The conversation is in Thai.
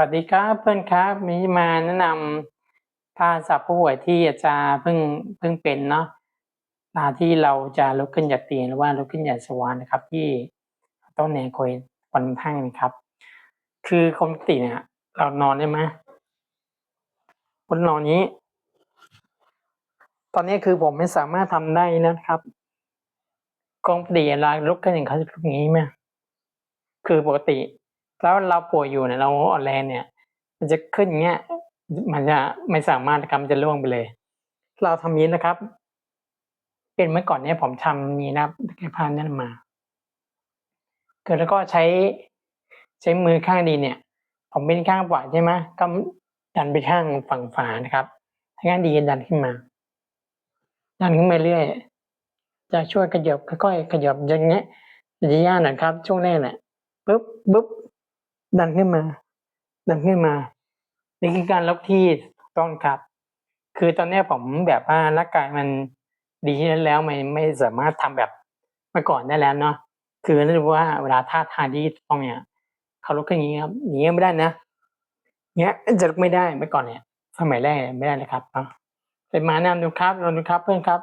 วัสดีครับเพื่อนครับมีมาแนะนำท่าสับผู้ป่วยที่อาจารย์เพิ่งเพิ่งเป็นเนาะท่าที่เราจะลุกขึ้นจากเตียงหรือว่าลุกขึ้นจากสวานนะครับ ที่ต้นแนวคอยวันทั้งนะครับ คือคนปกติเนี่ยเรานอนได้ไหมบนนอนนี้ ตอนนี้คือผมไม่สามารถทำได้นะครับกองปกติเราลุกขึ้นอย่างเขาจะลุกอย่างนี้ไหมคือปกติ แล้วเราป่วยอยู่เนี่ยเราอ่อนแรงเนี่ย มันจะขึ้นเงี้ยมันจะไม่สามารถนะครับมันจะล่วงไปเลย เราทำนี้นะครับ เป็นเมื่อก่อนเนี่ยผมทำนี้นะครับแค่พานนั่นมาเกิดแล้วก็ใช้ใช้มือข้างดีเนี่ย ผมเป็นข้างขวาใช่ไหมก็ดันไปข้างฝั่งฝานะครับถ้าข้างดีดันขึ้นมาดันขึ้นมาเรื่อยจะช่วยขยับค่อยๆขยับอย่างเงี้ยระยะหน่อยครับ ช่วงแรกเนี่ยปุ๊บปุ๊บ ดันขึ้นมา ดันขึ้นมานี่คือการลบที่ต้องครับ คือตอนนี้ผมแบบว่าร่างกายมันดีขึ้นแล้วไม่ไม่สามารถทำแบบเมื่อก่อนได้แล้วเนาะคือนั่นคือว่าเวลาท่าทางที่ต้องเนี่ยเขาลุกขึ้นอย่างนี้ครับอย่างนี้ไม่ได้นะเนี้ยจะลุกไม่ได้เมื่อก่อนเนี่ย สมัยแรกไม่ได้เลยครับเนาะเป็นมาแนะนำดูครับลองดูครับเพื่อนครับ